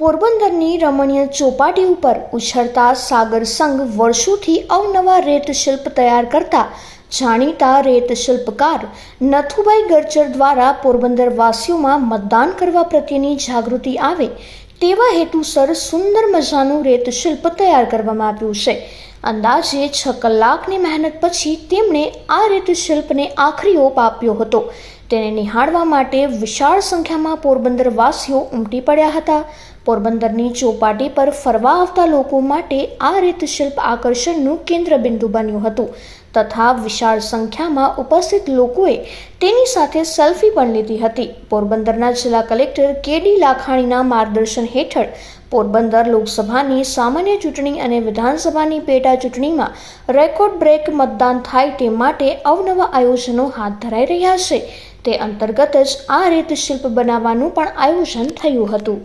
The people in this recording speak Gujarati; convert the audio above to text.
પોરબંદરની રમણીય ચોપાટી ઉપર ઉછળતા સાગર સંઘ વર્ષોથી અવનવા રેત શિલ્પ તૈયાર કરતા જાણીતા રેત શિલ્પકાર નથુભાઈ ગરચર દ્વારા પોરબંદર વાસીઓમાં મતદાન કરવા પ્રત્યેની જાગૃતિ આવે તેવા હેતુસર સુંદર મજાનું રેત શિલ્પ તૈયાર કરવામાં આવ્યું છે. અંદાજે છ કલાકની મહેનત પછી તેમણે આ રેત શિલ્પને આખરી ઓપ આપ્યો હતો. તેને નિહાળવા માટે વિશાળ સંખ્યામાં પોરબંદર વાસીઓ ઉમટી પડ્યા હતા. પોરબંદરની ચોપાટી પર ફરવા આવતા લોકો માટે આ રેત શિલ્પ આકર્ષણનું કેન્દ્રબિંદુ બન્યું હતું. તથા વિશાળ સંખ્યામાં ઉપસ્થિત લોકોએ તેની સાથે સેલ્ફી પણ લીધી હતી. પોરબંદરના જિલ્લા કલેક્ટર કેડી લાખાણીના માર્ગદર્શન હેઠળ પોરબંદર લોકસભાની સામાન્ય ચૂંટણી અને વિધાનસભાની પેટા ચૂંટણીમાં રેકોર્ડ બ્રેક મતદાન થાય તે માટે અવનવા આયોજનો હાથ ધરાઈ રહ્યા છે. તે અંતર્ગત જ આ રીત શિલ્પ બનાવવાનું પણ આયોજન થયું હતું.